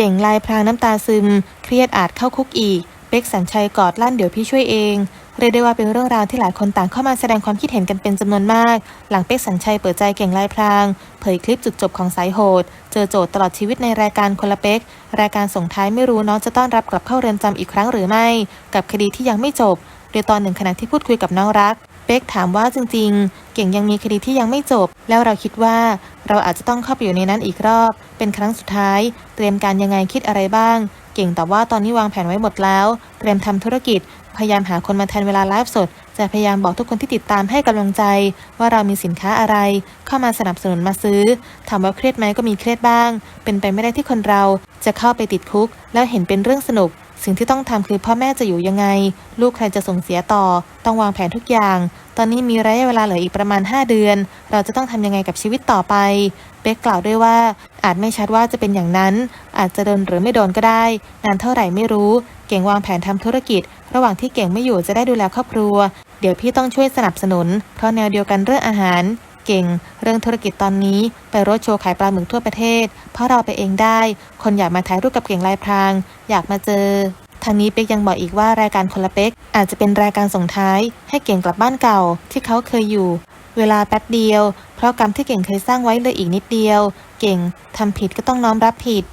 เก่งลายพรางน้ำตาซึม เครียดอาจเข้าคุกอีกเป็กสัญชัยกอดลั่นเดี๋ยวพี่ช่วยเอง เรียกได้ว่าเป็นเรื่องราวที่หลายคนต่างเข้ามาแสดงความคิดเห็นกันเป็นจำนวนมาก หลังเป็กสัญชัยเปิดใจเก่งลายพราง เผยคลิปจุดจบของสายโหด เจอโจทย์ตลอดชีวิตในรายการคนละเป็กรายการส่งท้ายไม่รู้น้องจะต้อนรับกลับเข้าเรือนจำอีกครั้งหรือไม่ กับคดีที่ยังไม่จบ โดยตอนหนึ่งขณะที่พูดคุยกับน้องรักเป็กถามว่าจริง ๆ เก่งยังมีคดีที่ยังไม่จบ แล้วเราคิดว่าเราอาจจะต้องเข้าไปอยู่ในนั้นอีกรอบ เป็นครั้งสุดท้าย เตรียมการยังไงคิดอะไรบ้าง เก่งแตอบว่าตอนนี้วางแผนไว้หมดแล้ว เตรียมทำธุรกิจ พยายามหาคนมาแทนเวลาไลฟ์สด จะพยายามบอกทุกคนที่ติดตามให้กำลังใจ ว่าเรามีสินค้าอะไร เข้ามาสนับสนุนมาซื้อ ถามว่าเครียดไหมก็มีเครียดบ้าง เป็นไปไม่ได้ที่คนเราจะเข้าไปติดคุก แล้วเห็นเป็นเรื่องสนุกสิ่งที่ต้องทำคือพ่อแม่จะอยู่ยังไง ลูกใครจะส่งเสียต่อ ต้องวางแผนทุกอย่าง ตอนนี้มีระยะเวลาเหลืออีกประมาณ 5 เดือน เราจะต้องทำยังไงกับชีวิตต่อไป เป๊กกล่าวด้วยว่า อาจไม่ชัดว่าจะเป็นอย่างนั้น อาจจะโดนหรือไม่โดนก็ได้ นานเท่าไหร่ไม่รู้ เก่งวางแผนทำธุรกิจ ระหว่างที่เก่งไม่อยู่จะได้ดูแลครอบครัว เดี๋ยวพี่ต้องช่วยสนับสนุน เพราะแนวเดียวกันเรื่องอาหารเก่งเรื่องธุรกิจตอนนี้ไปรถโชว์ขายปลาหมึกทั่วประเทศ เพราะเราไปเองได้ คนอยากมาถ่ายรูปกับเก่งลายพราง อยากมาเจอ ทางนี้เป๊กยังบอกอีกว่ารายการคนละเป๊ก อาจจะเป็นรายการส่งท้ายให้เก่งกลับบ้านเก่าที่เขาเคยอยู่ เวลาแป๊บเดียว เพราะกรรมที่เก่งเคยสร้างไว้เลยอีกนิดเดียว เก่งทำผิดก็ต้องน้อมรับผิด